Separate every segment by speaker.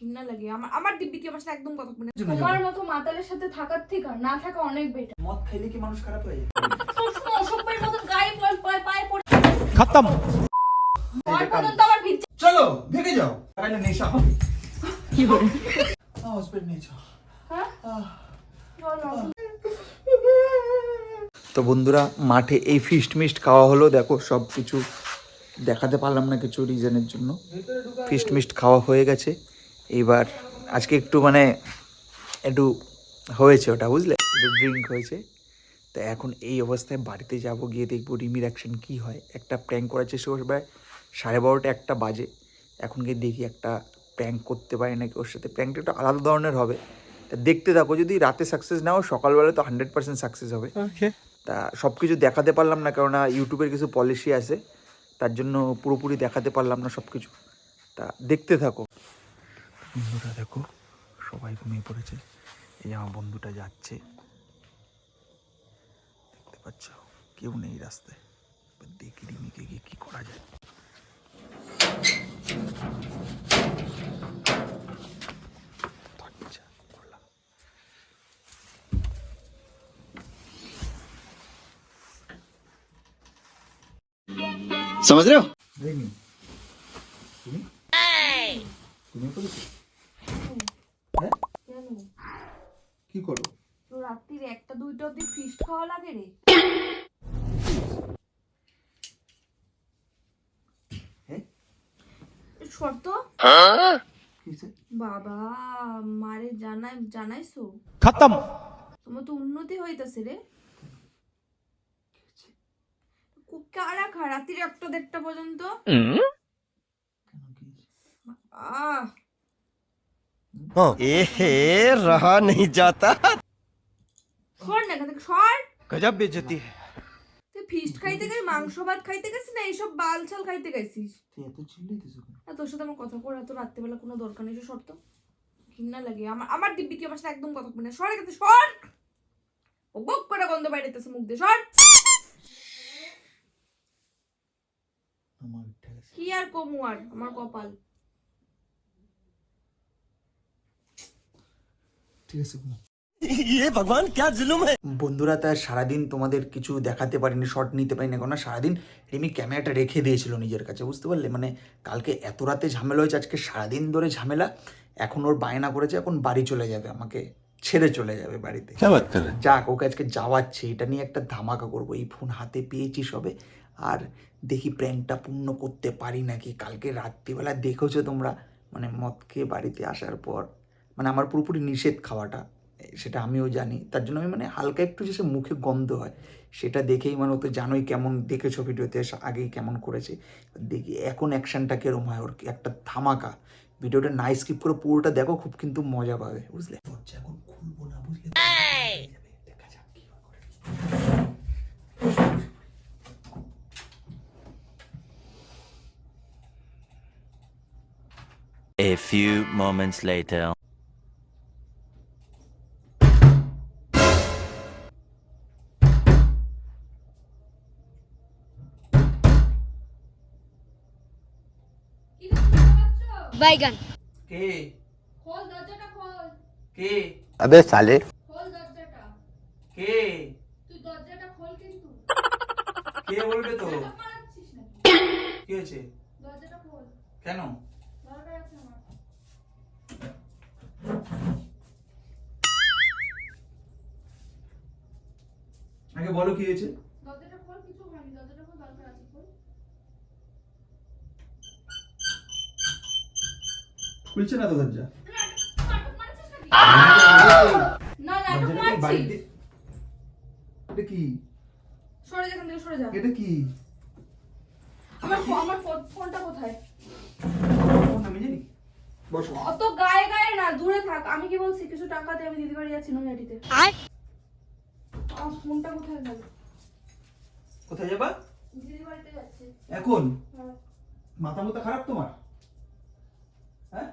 Speaker 1: ঘৃণা লাগে। আমার আমার দিব্যি আমার সাথে একদম কথা বলে তোমার মতো মাতালের সাথে থাকার থেকে না থাকা অনেক বেটার
Speaker 2: মদ খেলে কি মানুষ খারাপ হয়ে যায়?
Speaker 1: অসভ্যের মতো গায়ে পায়ে পড়ে খতম। পর্যন্ত ভিজে
Speaker 2: চলো যাও। তাহলে নেশা হবে। কি করে হসপিটাল নিয়ে যাও।
Speaker 1: হ্যাঁ?
Speaker 3: তো বন্ধুরা মাঠে এই ফিস্ট মিস্ট খাওয়া হলো। দেখো সব কিছু দেখাতে পারলাম না কিছু রিজনের জন্য। ফিস্ট মিস্ট খাওয়া হয়ে গেছে। এইবার আজকে একটু মানে একটু হয়েছে ওটা বুঝলে? একটু ড্রিঙ্ক হয়েছে। তো এখন এই অবস্থায় বাড়িতে যাব গিয়ে দেখব রিমির অ্যাকশন কী হয়। একটা প্র্যাঙ্ক করার চেষ্টা করবে সাড়ে বারোটা একটা বাজে। এখন গিয়ে দেখি একটা প্র্যাঙ্ক করতে পারি নাকি ওর সাথে। প্র্যাঙ্কটা একটু আলাদা ধরনের হবে। তা দেখতে থাকো যদি রাতে সাকসেস নাও সকালবেলা তো হান্ড্রেড পার্সেন্ট সাকসেস হবে। তা সব কিছু দেখাতে পারলাম না কেননা ইউটিউবের কিছু পলিসি আছে। তার জন্য পুরোপুরি দেখাতে পারলাম না সব কিছু তা দেখতে থাকো। বন্ধুটা দেখো সবাই ঘুমিয়ে পড়েছে এই আমার বন্ধুটা যাচ্ছে দেখতে পাচ্ছ কেউ নেই রাস্তায় এবার দেখি রিমিকে গিয়ে কী করা যায় আচ্ছা করলাম
Speaker 4: समझ रहे हो
Speaker 3: রিমি তুমি তুমি করেছো হ্যাঁ কি করো?
Speaker 1: তো রাত্রির একটা দুইটা অব্দি ফিস্ট খাওয়া লাগে রে। শর্ত? বাবা মারে জানাই জানাইছো?
Speaker 4: খতম!
Speaker 1: তোমার তো উন্নতি হইতাছে রে। কারা খা রাত্রির একটা দেড়টা পর্যন্ত? আহ
Speaker 4: ए रहा नहीं जाता
Speaker 1: সর না এখান থেকে সর
Speaker 4: गजब बेइज्जती है
Speaker 1: তুই ফিস্ট খাইতে গেছিস মাংস ভাত খাইতে গেছিস না এইসব বাল ছাল খাইতে গেছিস
Speaker 3: তুই এত চিল্লাইতেছো কেন
Speaker 1: আর তোর সাথে আমার কথা কর এত রাত্রেবেলা কোনো দরকার নেই শর্ত ঘৃণা লাগে আমার আমার দিব্যি কি আমার সাথে একদম কথা বলে না সর এখান থেকে সর ও বক করে গন্ধ বাইরেতেছে মুখ দিয়ে সর
Speaker 3: আমার ঠিক আছে
Speaker 1: কি আর কমু আর আমার কপাল
Speaker 3: ঠিক আছে
Speaker 4: ইয়ে ভগবান ক্যা জুলুম
Speaker 3: বন্ধুরা তার সারাদিন তোমাদের কিছু দেখাতে পারিনি শর্ট নিতে পারিনি কারণ সারাদিন রিমি ক্যামেরাটা রেখে দিয়েছিল নিজের কাছে বুঝতে পারলে? মানে কালকে এত রাতে ঝামেলা হয়েছে আজকে সারাদিন ধরে ঝামেলা এখন ওর বায়না করেছে এখন বাড়ি চলে যাবে আমাকে ছেড়ে চলে যাবে বাড়িতে। যাক ওকে আজকে যাওয়াচ্ছে এটা নিয়ে একটা ধামাকা করব এই ফোন হাতে পেয়েছি সবে আর দেখি প্র্যাঙ্কটা পূর্ণ করতে পারি নাকি? কালকে রাত্রিবেলা দেখেছ তোমরা? মানে মদ খেয়ে বাড়িতে আসার পর। মানে আমার পুরোপুরি নিষেধ খাওয়াটা সেটা আমিও জানি। তার জন্য আমি মানে হালকা একটু যে মুখে গন্ধ হয় সেটা দেখেই মানে ও তো জানোই কেমন দেখেছ ভিডিওতে আগেই কেমন করেছে। দেখি এখন অ্যাকশনটা কেরম হয় ওর একটা ধামাকা। ভিডিওটা নাই স্কিপ করে পুরোটা দেখো খুব কিন্তু মজা পাবে বুঝলে? এখন খুলবো না বুঝলে।
Speaker 5: A few moments later.
Speaker 6: বাইগান।
Speaker 3: কে?
Speaker 1: খোল দরজাটা খোল।
Speaker 3: কে?
Speaker 4: আবে সালে।
Speaker 1: খোল দরজাটা।
Speaker 3: কে?
Speaker 1: তুই দরজাটা খোল কিন্তু।
Speaker 3: কে বলবে তো? কি হয়েছে?
Speaker 1: দরজাটা খোল।
Speaker 3: কেন?
Speaker 1: দরকার
Speaker 3: আগে বলো কি হয়েছে? খুলছে না তো দরজা
Speaker 1: নাটক না নাটক
Speaker 3: দরজাটা কি বাড়িতে
Speaker 1: মারছিস
Speaker 3: এটা কি?
Speaker 1: সরে যা থেকে সরে যা।
Speaker 3: এটা কি?
Speaker 1: আমার আমার ফোনটা কোথায়?
Speaker 3: কোন আমি জানি। বসো।
Speaker 1: অত গায়ে গায়ে না দূরে থাক। আমি কি বলছি কিছু টাকা দিয়ে আমি দিদি বাড়ি যাচ্ছি নৈহাটিতে?
Speaker 6: আয়।
Speaker 1: আমার ফোনটা কোথায় গেল?
Speaker 3: কোথায় যাবা?
Speaker 1: দিদি বাড়িতে যাচ্ছি।
Speaker 3: এখন?
Speaker 1: হ্যাঁ।
Speaker 3: মাথা মুথা খারাপ তোমার? হ্যাঁ?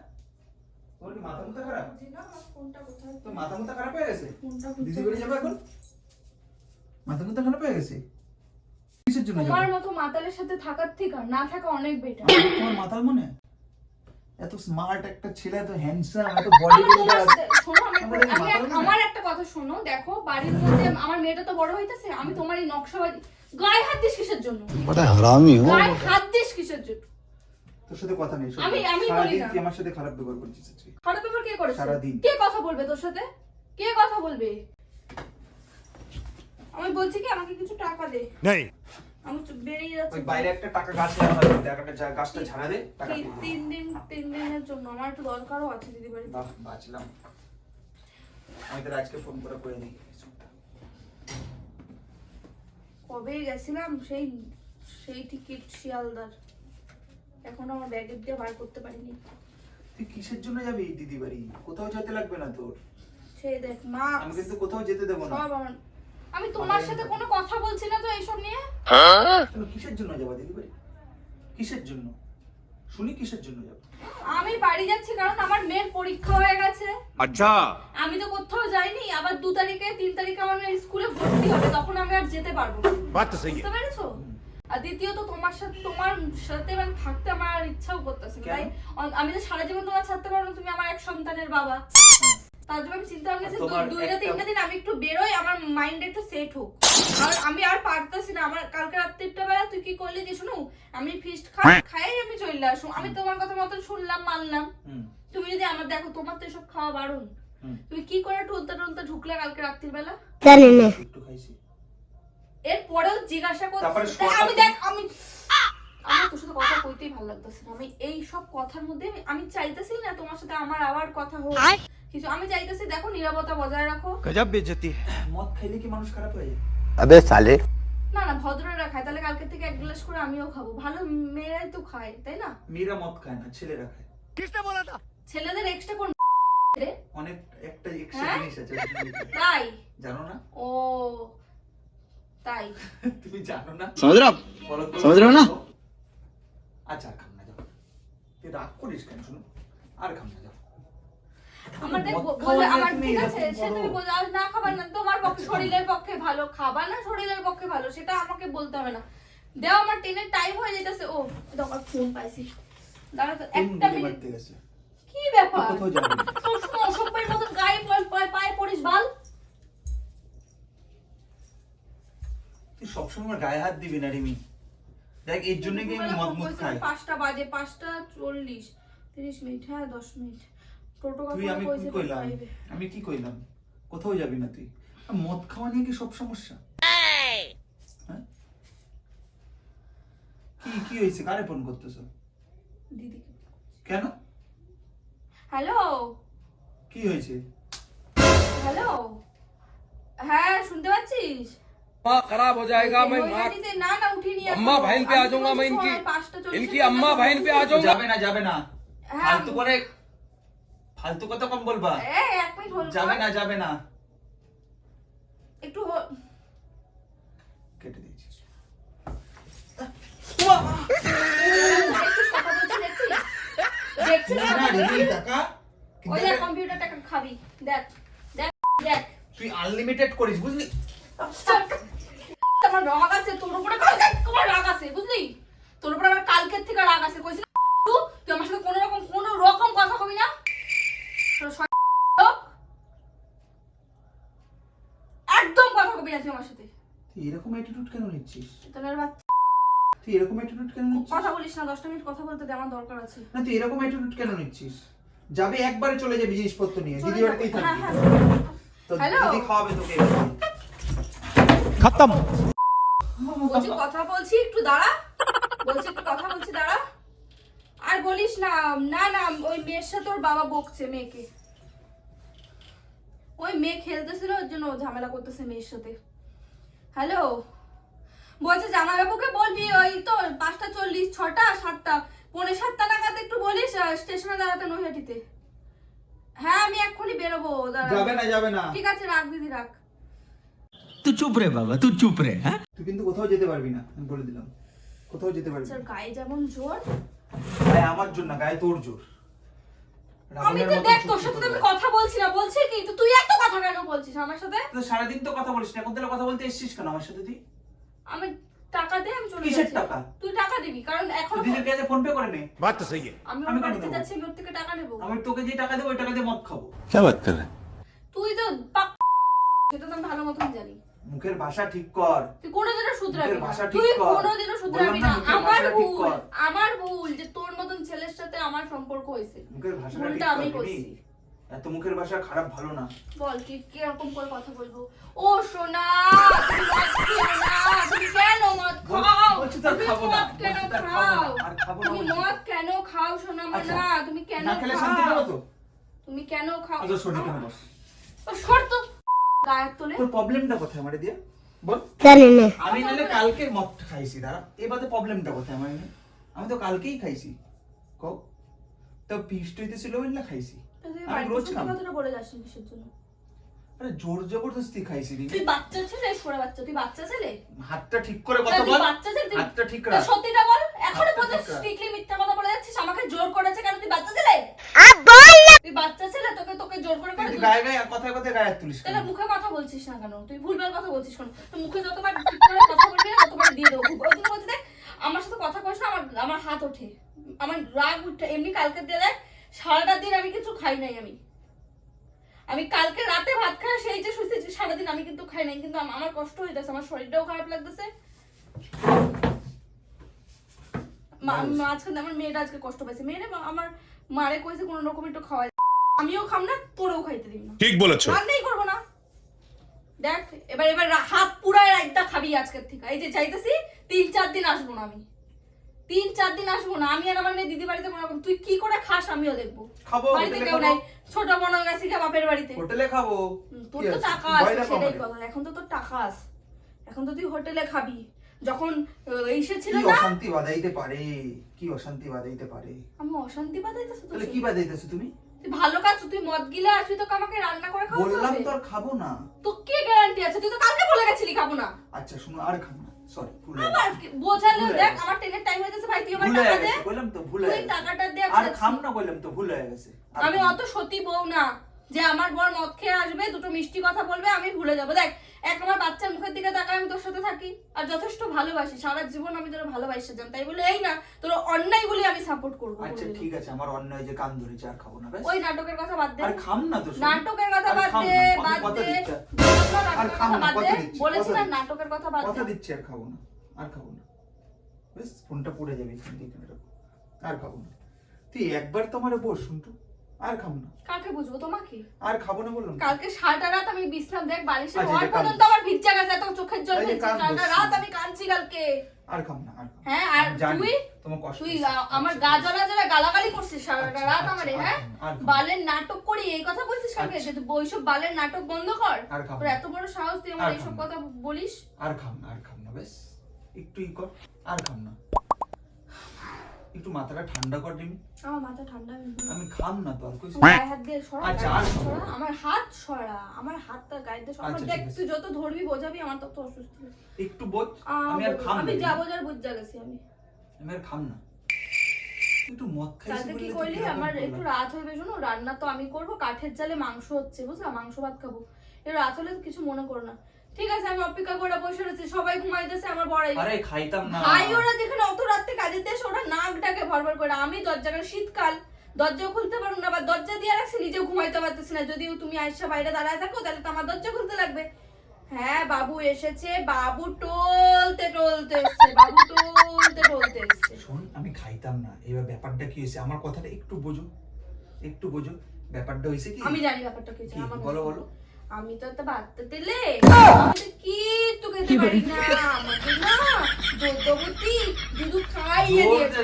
Speaker 3: এত স্মার্ট একটা ছেলে
Speaker 1: আমার একটা কথা শোনো দেখো বাড়ির মধ্যে আমার মেয়েটা তো বড় হইতেছে আমি তোমার এই নকশাবাজি গায়ে হাত দিস কিসের জন্য? গায়ে হাত দিস কিসের জন্য?
Speaker 3: তোর সাথে কথা নেই
Speaker 1: আমি- আমি বলি না।
Speaker 3: আমার সাথে খারাপ ব্যবহার করছিস আজকে।
Speaker 1: খারাপ ব্যাপার কে করেছে?
Speaker 3: সারাদিন।
Speaker 1: কে কথা বলবে তোর সাথে? কে কথা বলবে? আমি বলছি কি আমাকে কিছু টাকা দে।
Speaker 7: नहीं
Speaker 1: আমি তো বেরিয়ে যাচ্ছি।
Speaker 3: ওই বাইরে একটা টাকা গাছ লাগানো আছে টাকাটা যা- গাছটা ঝাড়া দে টাকা
Speaker 1: তিন- দিন তিন দিনের জন্য আমার একটু দরকারও আছে দিদি বাড়ি
Speaker 3: বাহ বাঁচলাম। আমি তোর আজকে ফোন করে করে দিই।
Speaker 1: কবে গেছিলাম? সেই সেই টিকিট শিয়ালদার। এখনও আমার ব্যাগের দিয়ে বার করতে পারিনি।
Speaker 3: তুই কিসের জন্য যাবি দিদি বাড়ি? কোথাও যেতে লাগবে না তোর।
Speaker 1: দেখ মা
Speaker 3: আমি কিন্তু কোথাও যেতে না।
Speaker 1: সব আমি তোমার সাথে কোনো কথা বলছি না তো এইসব নিয়ে?
Speaker 3: কিসের জন্য যাবা দিদি বাড়ি? কিসের জন্য? শুনি কিসের জন্য যাব?
Speaker 1: আমি বাড়ি যাচ্ছি কারণ আমার মেয়ের পরীক্ষা হয়ে গেছে।
Speaker 7: আচ্ছা।
Speaker 1: আমি তো কোথাও যাইনি আবার দু তারিখে তিন তারিখে আমার মেয়ের স্কুলে ভর্তি হবে তখন আমি আর যেতে পারব না।
Speaker 7: বাট তো
Speaker 1: বুঝতে পেরেছ? আর দ্বিতীয়ত তোমার সাথে তোমার সাথে মানে থাকতে আমার আর ইচ্ছাও করতেছে না। তাই আমি তো সারা জীবন তোমার ছাড়তে পারব তুমি আমার এক সন্তানের বাবা। তার জন্য আমি চিন্তা ভাবনা দুই- দুইটা তিনটা দিন আমি একটু বেরোই আমার মাইন্ড একটু সেট হোক। আর আমি আর পারতেছি না আমার কালকে রাত্রিটা বেলা তুই কি করলি যে শুনো আমি ফিস্ট খাই খাই আমি চলে আসুন আমি তোমার কথা মতন শুনলাম মানলাম। তুমি যদি আমার দেখো তোমার তো এসব খাওয়া বারণ। তুমি কি করে টলতে টলতে ঢুকলে কালকে রাত্রির বেলা
Speaker 3: একটু খাইছি।
Speaker 1: এরপরেও জিজ্ঞাসা করছি আমি দেখ আমি আমার তোর সাথে কথা কইতেই ভালো লাগতেছে আমি এই সব কথার মধ্যে আমি চাইতেছি না তোমার সাথে আমার আবার কথা হোক। কিছু আমি চাইতেছি দেখো নিরাপত্তা বজায় রাখো।
Speaker 7: গজব বেজতি
Speaker 3: মদ খাইলে কি মানুষ খারাপ হয়ে যায়?
Speaker 7: আবে সালে।
Speaker 1: না না ভদ্ররা খায়। তাহলে কালকে থেকে এক গ্লাস করে আমিও খাব। ভালো মেয়েরাই তো খায় তাই না?
Speaker 3: মেয়েরা মদ খায় না ছেলেরা খায়।
Speaker 7: কিসটা বলা তা
Speaker 1: ছেলেদের এক্সট্রা কোন
Speaker 3: অনেক একটা এক্সট্রা
Speaker 1: হ্যাঁ?
Speaker 3: জিনিস আছে।
Speaker 1: তাই?
Speaker 3: জানো না?
Speaker 1: ও। তাই।
Speaker 3: তুমি জানো না?
Speaker 7: সমুদ্র। সমুদ্র না?
Speaker 3: আচ্ছা আর খাম না যাও। তুই রাগ করিস কেন শুনো? আর খাম না যাও।
Speaker 1: তোমার পক্ষে
Speaker 3: আচ্ছা।
Speaker 1: শরীরের পক্ষে ভালো খাবার না শরীরের পক্ষে ভালো সেটা আমাকে বলতে হবে না। দেও আমার ট্রেনের টাইম হয়ে যেতেছে। ও দেখো দাঁড়া তো একটা কি ব্যাপার?
Speaker 3: কোথাও সবসময় আমার গায়ে হাত দিবি না রিমি। দেখ এর জন্য কি আমি মদ মদ খাই?
Speaker 1: পাঁচটা বাজে পাঁচটা চল্লিশ তিরিশ মিনিট হ্যাঁ দশ মিনিট। টোটো
Speaker 3: তুই আমি কি কইলাম? আমি কি কইলাম? কোথাও যাবি না তুই? মদ খাওয়া নিয়ে কি সব সমস্যা? হ্যাঁ? কি কি হয়েছে? কারে ফোন করতেছ?
Speaker 1: দিদি
Speaker 3: কেন?
Speaker 1: হ্যালো?
Speaker 3: কি হয়েছে?
Speaker 1: হ্যালো? হ্যাঁ শুনতে পাচ্ছিস?
Speaker 8: अम्मा खराब हो जाएगा मैं
Speaker 1: ওই
Speaker 8: माँ
Speaker 1: গাড়িতে না না উঠিনি
Speaker 8: अम्मा
Speaker 1: এখনো।
Speaker 8: बहन पे
Speaker 1: আমি
Speaker 8: आ जाऊंगा
Speaker 1: তো
Speaker 8: मैं
Speaker 1: বলছি
Speaker 8: इनकी
Speaker 1: সময় পাঁচটা চল্লিশে
Speaker 8: इनकी
Speaker 1: বের
Speaker 8: अम्मा
Speaker 1: হবো।
Speaker 8: बहन पे आ जाऊंगा
Speaker 3: যাবে না যাবে না
Speaker 1: হ্যাঁ।
Speaker 3: ফালতু করে ফালতু কথা কম বলবা
Speaker 1: এই, এক মিনিট hold
Speaker 3: যাবে
Speaker 1: কর।
Speaker 3: না যাবে না
Speaker 1: একটু hold-
Speaker 3: কেটে দিয়েছি
Speaker 1: দেখছিস কথা বলছি, দেখছিস? দেখছিস
Speaker 3: না,
Speaker 1: কথা
Speaker 3: না,
Speaker 1: বলছি?
Speaker 3: রিমি, টাকা
Speaker 1: ওই দেখ কম্পিউটারটা খাবি দেখ দেখ দেখ
Speaker 3: তুই আনলিমিটেড করিস বুঝলি
Speaker 1: আমার রাগ আছে তোর উপরে কালকে তোমার রাগ আছে বুঝলি? তোর উপরে আমার কালকের থেকে রাগ আছে। কইছিস তুই আমার সাথে কোনো রকম কোনো রকম কথা কবি না। একদম কথা কবি না তুই আমার সাথে।
Speaker 3: তুই এরকম অ্যাটিটিউড কেন নিচ্ছিস?
Speaker 1: তাহলে বাচ্চা
Speaker 3: তুই এরকম অ্যাটিটিউড কেন নিচ্ছিস?
Speaker 1: কথা বলিস না দশটা মিনিট কথা বলতে দে আমার দরকার আছে।
Speaker 3: না তুই এরকম অ্যাটিটিউড কেন নিচ্ছিস? যাবে একবারে চলে যাবি জিনিসপত্র নিয়ে
Speaker 1: চলে
Speaker 3: দিদি বাড়িতেই
Speaker 1: হ্যাঁ,
Speaker 3: থাকবি?
Speaker 1: হ্যাঁ।
Speaker 3: তো দিদি খাওয়াবে তোকে এবারে।
Speaker 1: বলছি কথা বলছি একটু দাঁড়া। বলছি একটু কথা বলছি দাঁড়া। আর বলিস না না না ওই মেয়ের সাথে তোর বাবা বকছে মেয়েকে। ওই মেয়ে খেলতেছিল ওর জন্য ঝামেলা করতেছে মেয়ের সাথে। হ্যালো বলছে জামাইবাবুকে বলবি ওই তো পাঁচটা চল্লিশ ছটা সাতটা পৌনে সাতটা নাগাদ একটু বলিস স্টেশনে দাঁড়াতে নৈহাটিতে। হ্যাঁ আমি এক্ষুনি বেরোবো দাঁড়া।
Speaker 3: যাবে না যাবে না।
Speaker 1: ঠিক আছে রাখ দিদি রাখ।
Speaker 9: চুপ রে বাবা তুই চুপ রে হ্যাঁ?
Speaker 3: তুই কিন্তু কোথাও যেতে পারবি না আমি বলে দিলাম। কোথাও যেতে পারবি স্যার
Speaker 1: গায়ে যেমন জোর।
Speaker 3: গায়ে আমার জন্য না গায়ে তোর জোর।
Speaker 1: আমি তো দেখ তোর সাথে আমি কথা বলছি না বলছি কি? তো তুই এত কথা কেন বলছিস আমার সাথে?
Speaker 3: তুই সারা দিন তো কথা বলিস না এখন তাহলে কথা বলতে এসেছিস কেন আমার সাথে তুই?
Speaker 1: আমি টাকা দে আমি চলে
Speaker 3: কিসের টাকা?
Speaker 1: তুই টাকা দিবি কারণ এখন
Speaker 3: দিদির কাছে ফোন পে করে নে।
Speaker 4: বাদ তো সহি
Speaker 1: আমি
Speaker 3: আমি
Speaker 1: বাড়িতে যাচ্ছি আমি ওর থেকে টাকা নেব।
Speaker 3: আমি তোকে যে টাকা দেব ওই টাকা দিয়ে মদ খাব।
Speaker 4: কি বাত কর
Speaker 1: তুই তো পাক সেটা তো আমি ভালো মতন জানি।
Speaker 3: মুখের ভাষা ঠিক কর।
Speaker 1: তুই কোনোদিনও শুধরাবি
Speaker 3: মুখের
Speaker 1: না। তুই
Speaker 3: কর।
Speaker 1: কোনোদিনও শুধরাবি না আমার ভুল আমার ভুল যে তোর মতন ছেলের সাথে আমার সম্পর্ক হয়েছে।
Speaker 3: মুখের ভাষাটা ঠিক
Speaker 1: আমি করছি।
Speaker 3: এত মুখের ভাষা খারাপ ভালো না।
Speaker 1: বল কি কীরকম করে কথা বলব? ও সোনা তুমি কেন মদ খাও?
Speaker 3: বলছি তো খাব না,
Speaker 1: মদ কেন খাও?
Speaker 3: আর খাব না
Speaker 1: তুমি মদ কেন খাও সোনা
Speaker 3: আচ্ছা,
Speaker 1: মানা তুমি কেন খাও? তুমি কেন খাও?
Speaker 3: আচ্ছা শোন এখানে বস।
Speaker 1: ও শর্ত গায়ের তোলে?
Speaker 3: তোর প্রবলেমটা কোথায় আমারে দিয়া বল। আমি নালে কালকে মদ খাইছি দাঁড়া। এবারে প্রবলেমটা কোথায় আমার আমি তো কালকেই খাইছি। কও। তো পিষ্ট হইতেছিল বললে খাইছি। আমি রোজ
Speaker 1: সত্যি কথাটা বলে যাস কিসের জন্য?
Speaker 3: আরে জোর জবরদস্তি খাইছি
Speaker 1: তুই বাচ্চা ছেলে? সরে বাচ্চা। তুই বাচ্চা ছেলে?
Speaker 3: হাতটা ঠিক করে কথা বল।
Speaker 1: বাচ্চা ছেলে?
Speaker 3: হাতটা ঠিক
Speaker 1: তা
Speaker 3: রাখ।
Speaker 1: সত্যিটা বল।
Speaker 3: এখনও
Speaker 1: পর্যন্ত স্ট্রিক্টলি মিথ্যা কথা বলে যাচ্ছিস আমাকে জোর করেছে কেন তুই বাচ্চা ছেলে তুই বাচ্চা তোকে জোর করে করে
Speaker 3: গায়ে গায়ে কথায় কথায় গায়ে তুলিস
Speaker 1: তাহলে মুখে কথা বলছিস না কেন? তুই ভুলভাল কথা বলছিস কেন? তো মুখে যতবার ঠিক করে কথা বলবি না ততবার দিয়ে দেবো। ওই দিন বলছি দেখ আমার সাথে কথা কইস না আমার আমার হাত ওঠে। আমার রাগ উঠে এমনি কালকে দিয়ে দেখ সারাটা দিন আমি কিছু খাই নাই আমি। আমি কালকে রাতে ভাত খাই সেই যে শুয়েছি সারাদিন আমি কিন্তু খাই নাই কিন্তু আমার কষ্ট হইতেছে আমার শরীরটাও খারাপ লাগতেছে। মাঝখানে আমার মেয়েটা আজকে কষ্ট পাইছে। মেয়েটা মা- আমার মারে কইছে কোনো রকম একটু খাওয়াই আমিও খাম না তোরও খাইতে দিব না।
Speaker 4: ঠিক বলেছ।
Speaker 1: রান্নাই করব না। দেখ এবার এবার হাত পুরায় রাইতা খাবি আজকের থেকে। এই যে চাইতেছি তিন চার দিন আসব না আমি। তিন চার দিন আসব না। আমি আর আমার মেয়ে দিদি বাড়িতে মনে তুই কি করে খাস আমিও দেখব।
Speaker 3: খাব
Speaker 1: বাড়িতে কেউ নাই। ছোট মনে গেছি বাপের বাড়িতে।
Speaker 3: হোটেলে খাব।
Speaker 1: তোর তো টাকা আছে সেটাই কথা। এখন তো তোর টাকা আছে। এখন তো তুই হোটেলে খাবি। যখন এইসে ছিল না
Speaker 3: অশান্তি বাদাইতে পারে? কি অশান্তি বাদাইতে পারে?
Speaker 1: আমি অশান্তি বাদাইতেছ
Speaker 3: তাহলে কি বাদাইতেছ তুমি?
Speaker 1: তুই ভালো কাজ তুই মদ গিলে আসবি তোকে আমাকে রান্না করে খাওয়াতে
Speaker 3: বললাম তো আর খাব না।
Speaker 1: তো কে গ্যারান্টি আছে? তুই তো কালকে বলে গেছিলি খাব না।
Speaker 3: আচ্ছা শুনো আর খাব না। সরি ভুল
Speaker 1: আবার বোঝালে দেখ আমার ট্রেনের টাইম হয়ে গেছে ভাই তুই আমার টাকা দে।
Speaker 3: বললাম তো ভুল
Speaker 1: তুই
Speaker 3: হয়ে
Speaker 1: টাকাটা দে
Speaker 3: আর খাম না বললাম তো ভুল হয়ে গেছে।
Speaker 1: আমি অত সতী বউ না যে আমার বর মদ খেয়ে আসবে দুটো মিষ্টি কথা বলবে আমি ভুলে যাব। দেখ এক আমার বাচ্চার মুখের দিকে তাকায় আমি তোর সাথে থাকি। আর যথেষ্ট ভালোবাসি। সারা জীবন আমি তোর ভালোবাসি যান তাই বলে এই না তোর অন্যায়গুলি আমি সাপোর্ট করব
Speaker 3: আচ্ছা ঠিক আছে আমার অন্যায় যে কান ধরেছে আর খাব না
Speaker 1: ওই নাটকের কথা বাদ দে।
Speaker 3: আর খাম না তো
Speaker 1: নাটকের কথা বাদ দে বাদ দে।
Speaker 3: আর। খাম না,
Speaker 1: বাদ দে। বলেছি না নাটকের কথা বাদ দে।
Speaker 3: কথা দিচ্ছি আর খাব না আর খাব না। বেশ ফোনটা পড়ে যাবে আর খাব না। তুই একবার তোমার বস শুনটু আর খাব না।
Speaker 1: কাকে বুঝব তোমাকে?
Speaker 3: আর খাব না বললাম।
Speaker 1: কালকে সারাটা রাত আমি বিশ্রাম দেখ বালিশে
Speaker 3: আচ্ছা।
Speaker 1: পর্যন্ত আমার ভিজা গেছে এত চোখের জল সারাটা রাত আমি কাঁদছি কালকে।
Speaker 3: আর খাব না আর
Speaker 1: হ্যাঁ আর তুই?
Speaker 3: তোমার কষ্ট
Speaker 1: তুই আমার গা জ্বলা জ্বলা গালাগালি করছিস সারাটা
Speaker 3: আচ্ছা,
Speaker 1: রাত
Speaker 3: আচ্ছা,
Speaker 1: আমারে হ্যাঁ?
Speaker 3: খাব খাব।
Speaker 1: বালের নাটক করি এই কথা বলছিস কালকে। যে তুই ওইসব বালের নাটক বন্ধ কর। তোর এত বড় সাহস তুই আমার এইসব কথা বলিস?
Speaker 3: আর খাম না আর খাম না বেশ। একটু ই কর। আর খাম না। একটু মাথাটা ঠান্ডা কর দিবি
Speaker 1: আমার মাথা ঠান্ডা আমি
Speaker 3: খাম না তো আর কইছি
Speaker 1: আমার গায়ে হাত দিয়ে সরা
Speaker 3: আচ্ছা, আর সরা।
Speaker 1: আমার হাত সরা আমার হাতটা গায়ে দিয়ে সরা।
Speaker 3: আচ্ছা,
Speaker 1: দেখ তুই যত ধরবি বোঝাবি আমার তত অসুস্থ।
Speaker 3: একটু বোঝ আমি আর খাম
Speaker 1: আমি
Speaker 3: না।
Speaker 1: যাব যার বুঝ গেছি আমি।
Speaker 3: আমি আর খাম না। একটু মদ খাইছি
Speaker 1: কি করলি? আমার একটু রাত হইবে শোনো। রান্না তো আমি করব কাঠের জালে মাংস হচ্ছে বুঝলা? মাংস ভাত খাব। এ রাত হলে কিছু মনে করো না। ঠিক আছে আমি অপেক্ষা করে বসে রয়েছি। সবাই ঘুমাইতেছে আমার বড়াই।
Speaker 3: আরে খাইতাম না।
Speaker 1: ভাই ওরা যেখানে অত নাক ডাকে ভরভর করে আমি দরজাটা শীতকাল দরজা খুলতে পারব না বা দরজা দিয়ে রাখছি নিজেও ঘুমাইতে পারতেছি না। যদি তুমি আইসা বাইরে দাঁড়ায় থাকো তাহলে তো আমার দরজা খুলতে লাগবে। হ্যাঁ বাবু এসেছে বাবু টলতে টলতে এসছে বাবু টলতে টলতে এসছে।
Speaker 3: শোন আমি খাইতাম না। এবার ব্যাপারটা কি হয়েছে? আমার কথাটা একটু বোঝো একটু বোঝো। ব্যাপারটা হয়েছে কি?
Speaker 1: আমি জানি ব্যাপারটা কি হয়েছে, আমার
Speaker 3: বলো, বলো।
Speaker 1: আমি তো একটা বাচ্চা দিলে আমি কি তো খেতে পারি না আমাকে না দুধবতী দুধ খাইয়ে দিয়েছে।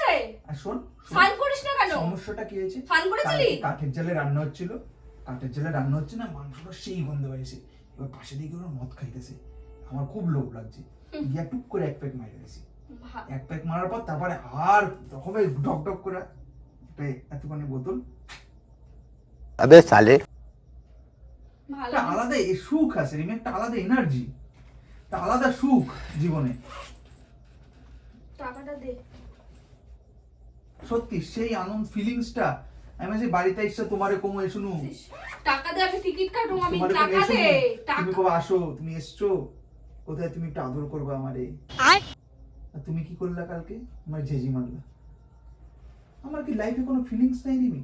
Speaker 1: করে?
Speaker 3: আর
Speaker 1: ফান করিস না কেন?
Speaker 3: সমস্যাটা কি হয়েছে?
Speaker 1: ফান করেছিলি?
Speaker 3: কাঠের জালে রান্না হচ্ছিল। কাঠের জালে রান্না হচ্ছে না মাংসটা সেই গন্ধ এবার পাশে ওরা মদ খাইতেছে। আমার খুব লোভ লাগছে। গিয়া টুক করে এক প্যাক
Speaker 1: মারি
Speaker 3: এক প্যাক মারার পর তারপরে আর হবে ঢক ঢক করে একটা এতখানি বোতল।
Speaker 1: আবে
Speaker 3: সালে। আলাদা সুখ আছে একটা আলাদা এনার্জি আলাদা সুখ জীবনে।
Speaker 1: টাকাটা দে।
Speaker 3: সত্যি সেই আনন্দ ফিলিংসটা আমি যে বাড়িতে এসে তোমারে কমো
Speaker 1: ইস, টাকা দে আমি টিকিট আমি টাকা দে
Speaker 3: তুমি কবে আসো তুমি এসছো। কোথায় তুমি একটু আদর করবে আমারে? আর তুমি কি করলা কালকে? আমার ঝেঝি মারলা। আমার কি লাইফে কোনো ফিলিংস নাই রিমি?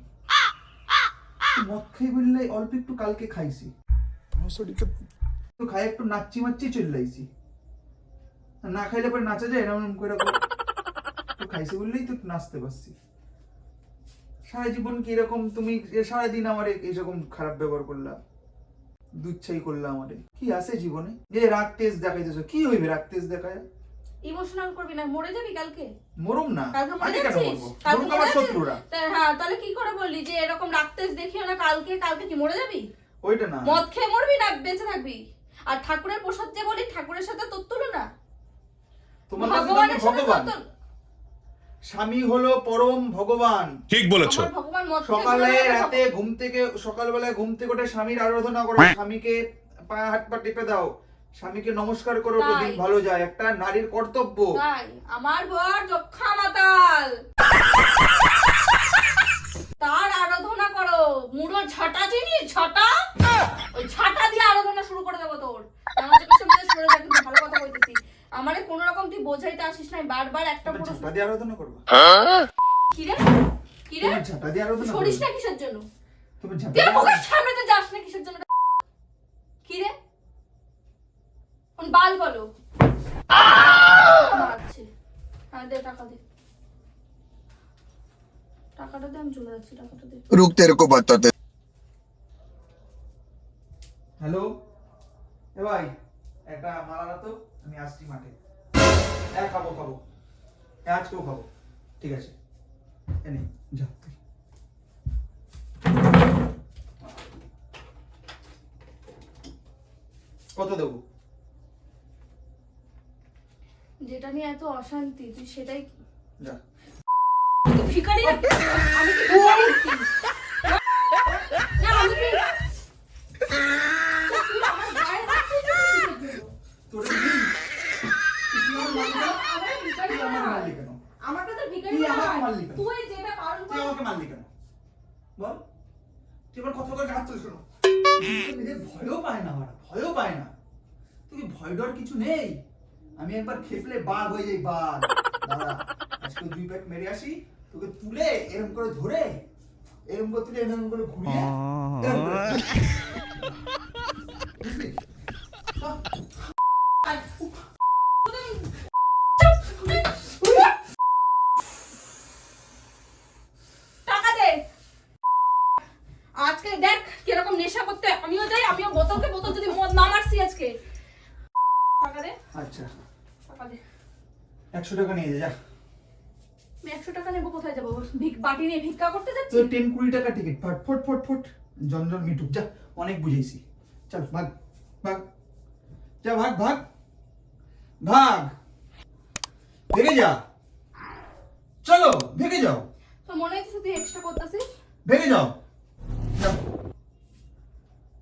Speaker 3: মদ খাই বললে অল্প একটু কালকে খাইছি। তো খাই একটু নাচি মাচ্ছি চলে আইছি। আর না খাইলে পরে নাচা যায় এরকম করে খাইছি বললেই তো নাচতে পারছি। সারা জীবন কি এরকম তুমি এ সারাদিন আমার এইরকম খারাপ ব্যবহার করলা? দুচ্ছাই করলা আমারে। কি আছে জীবনে? যে রাগ তেজ দেখাইতেছো কি হইবে রাগ তেজ দেখায়?
Speaker 1: ইমোশনাল করবি না মরে যাবি কালকে?
Speaker 3: মরুম না
Speaker 1: কালকে মরে যাচ্ছিস? কালকে
Speaker 3: আমার শত্রুরা।
Speaker 1: হ্যাঁ তাহলে কি করে বললি যে এরকম রাখতেস দেখিও না কালকে কালকে কি মরে যাবি?
Speaker 3: ওইটা না।
Speaker 1: মদ খেয়ে মরবি না বেঁচে থাকবি? আর ঠাকুরের প্রসাদ যে বলি ঠাকুরের সাথে তোর তুলনা?
Speaker 3: তোমার
Speaker 1: ভগবানের সাথে
Speaker 3: ভগবান। স্বামী হলো পরম ভগবান।
Speaker 1: ঠিক বলেছ।
Speaker 3: সকালে রাতে ঘুম থেকে সকালবেলায় ঘুম থেকে উঠে স্বামীর আরাধনা করো স্বামীকে পায়ে হাত পা টিপে দাও স্বামীকে নমস্কার করো তো দিন ভালো যায়। একটা নারীর কর্তব্য।
Speaker 1: তাই। আমার বর যক্ষা মাতাল তার আরাধনা করো মুড়ো ঝাঁটা চিনিস ঝাঁটা ওই ঝাঁটা দিয়ে আরাধনা শুরু করে দেবো তোর আমার চোখের সামনে দিয়ে সরে যা কিন্তু ভালো কথা বলতেছি আমারে কোনো রকম তুই বোঝাইতে আসিস না বারবার একটা
Speaker 3: তুমি
Speaker 1: পুরো
Speaker 3: ঝাঁটা দিয়ে আরাধনা
Speaker 1: আমি চলে যাচ্ছি
Speaker 3: হ্যালো? এ ভাই একটা মারা তো আমি আসছি মাঠে। হ্যাঁ, খাব খাব। হ্যাঁ আজকেও খাব। ঠিক আছে? এনে যা। কত দেবো?
Speaker 1: যেটা নিয়ে এত অশান্তি তুই সেটাই
Speaker 3: যা।
Speaker 1: ভিখারি আমি কি না, আমি কি- তুই আমার গায়ে হাত দিয়েছিস কিসের জন্য?
Speaker 3: তোর দিন তুই আমার মারলি কেন?
Speaker 1: আমার
Speaker 3: তুই
Speaker 1: ভিখারি
Speaker 3: আমাকে
Speaker 1: বলা হয়।
Speaker 3: মারলি কেন?
Speaker 1: তুই যেটা পালন
Speaker 3: তুই আমাকে মারলি কেন বল। তুই এবার কথা করে গাছ শোনো। মেয়েদের ভয়ও পায় না আমার ভয়ও পায় না। তুই ভয় ডর কিছু নেই। আমি একবার খেপলে বাঘ হয়ে যাই বাঘ। দাদা আজকে দুই প্যাক মেরে আসি তোকে তুলে এরকম করে ধরে এরকম করে তুলে এরকম করে ঘুরিয়ে বুঝলি? আহ,
Speaker 1: টাকা দে আজকে দেখ কীরকম নেশা করতে আমিও যাই আমিও বোতলকে বোতল যদি মদ না মারছি আজকে টাকা দে
Speaker 3: আচ্ছা
Speaker 1: টাকা দে
Speaker 3: একশো টাকা নিয়ে যা
Speaker 1: একশো টাকা নেব কোথায় যাব? ভিক বাটি নিয়ে ভিক্ষা করতে যাচ্ছি?
Speaker 3: তোর টেন কুড়ি টাকা টিকিট ফট ফট ফট ফট। জঞ্জল মিটুক যা। অনেক বুঝেছি চল ভাগ ভাগ। যা ভাগ ভাগ। ভাগ। ভেগে যা। চলো ভেগে যাও।
Speaker 1: তো মনে হচ্ছে তুই এক্সট্রা করতেছিস?
Speaker 3: ভেগে যাও।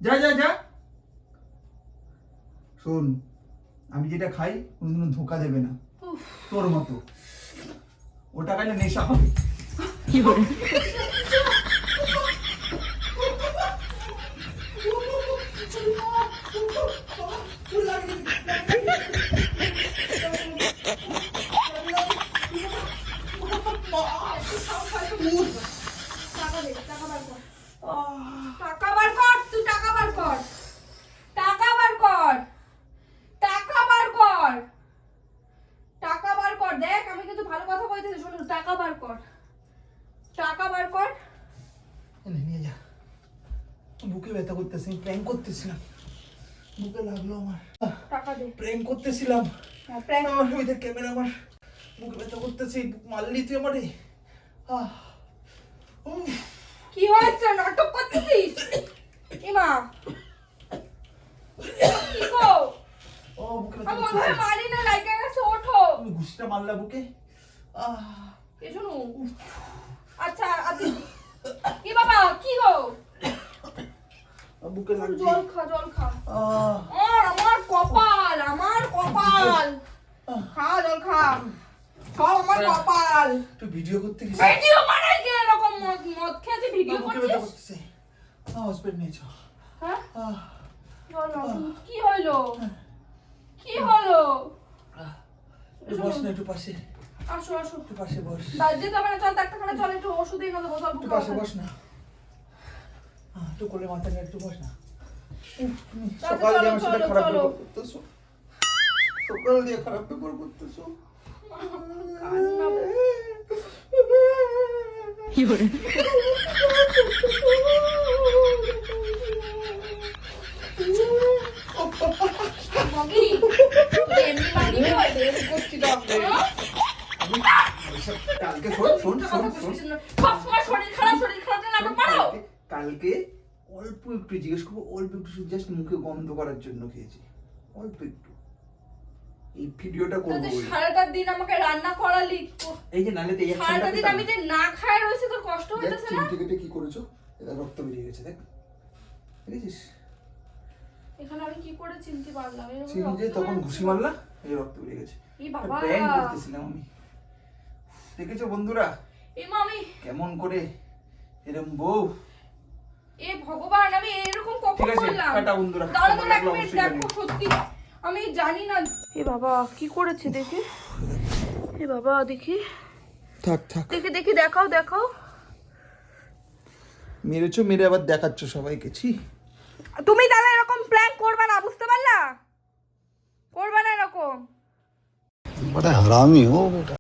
Speaker 3: যা যা যা। শোন আমি যেটা খাই কোনোদিনও ধোকা দেবে না। তোর মতো। ওটা খাইলে নেশা হবে।
Speaker 1: বার কর টাকা বার কর তুই টাকা বার কর। টাকা বার কর টাকা বার কর টাকা বার কর দেখ আমি কিন্তু ভালো কথা কইতেছি শোনো টাকা বার কর টাকা বার কর।
Speaker 3: নিয়ে যা। বুকে ব্যথা করতেছি প্র্যাঙ্ক করতেছিলাম। বুকে লাগল আমার।
Speaker 1: টাকা দে।
Speaker 3: প্র্যাঙ্ক করতেছিলাম।
Speaker 1: প্র্যাঙ্ক
Speaker 3: আমার ওই ক্যামেরা আমার বুকে ব্যথা করতেছি মারলি তুই আমারে।
Speaker 1: কি হয়েছে? নাটক করতেছিস? ইমা। কি গো?
Speaker 3: ও বুকে ব্যথা
Speaker 1: আমি মারি না লাইকা গেছে ওঠো।
Speaker 3: তুমি ঘুষটা মারলা বুকে? আহ।
Speaker 1: এ শোনো। আচ্ছা কি বাবা কি গো?
Speaker 3: বুকে লাগছে।
Speaker 1: জল খা জল খা। আর আমার কপাল আমার কপাল। খা জল খা। সব আমার কপাল।
Speaker 3: একটু ভিডিও করতে গেছি
Speaker 1: ভিডিও কি এরকম মদ মদ খেয়েছি ভিডিও করছিস?
Speaker 3: হসপিটাল নিয়ে
Speaker 1: হ্যাঁ? জল কি হইল? কি হলো?
Speaker 3: বস না একটু পাশে।
Speaker 1: আসো আসো।
Speaker 3: একটু পাশে বস।
Speaker 1: দার্জিলিং যাবে না চল ডাক্তারখানা চল একটু ওষুধ এনে দেবো চল
Speaker 3: একটু পাশে বস। না। একটু কোলে মাথা নিয়ে একটু বস না। সকাল দিয়ে আমার সাথে খারাপ। করতেছো। সকাল দিয়ে খারাপ ব্যবহার করতেছো।
Speaker 1: কান্না মগি এমনি মাগি হয়
Speaker 3: করছি
Speaker 1: হ্যাঁ?
Speaker 3: কালকে শোন শোন শোন শোন।
Speaker 1: সবসময় শরীর খারাপ শরীর খারাপ নিয়ে নাটক মারো।
Speaker 3: কালকে- অল্প একটু জিজ্ঞেস করব অল্প একটু জাস্ট মুখে গন্ধ করার জন্য খেয়েছি। অল্প একটু। এই ভিডিওটা
Speaker 1: তুই সারাটা দিন আমাকে রান্না করালি।
Speaker 3: এই যে নালে তো এই
Speaker 1: সারাটা দিন আমি যে না খায় তোর কষ্ট হইতেছে না?
Speaker 3: কেটে কি করেছ? এটা রক্ত বেরিয়ে গেছে দেখ। দেখেছিস?
Speaker 1: এখানে আমি কি করে চিনতে পারলাম? এরকম
Speaker 3: তখন ঘুষি মারলা এই রক্ত বেরিয়ে গেছে।
Speaker 1: এই বাবা!
Speaker 3: করতেছিলাম আমি। দেখেছ বন্ধুরা?
Speaker 1: এ মামি।
Speaker 3: কেমন করে? এরম বউ।
Speaker 1: এ ভগবান আমি এরকম কখন করলাম
Speaker 3: কাটা বন্ধুরা
Speaker 1: দাঁড়া দাঁড়া দেখো সত্যি আমি জানি না। এ বাবা কি করেছে দেখি? এ বাবা দেখি।
Speaker 3: থাক থাক।
Speaker 1: দেখি দেখি দেখাও দেখাও।
Speaker 3: মেরেছো মেরে আবার দেখাচ্ছ সবাইকে ছি।
Speaker 1: তুমি তাহলে এরকম প্ল্যান করবে না বুঝতে পারলা? করবে না এরকম।
Speaker 4: বড় হারামি হো বেটা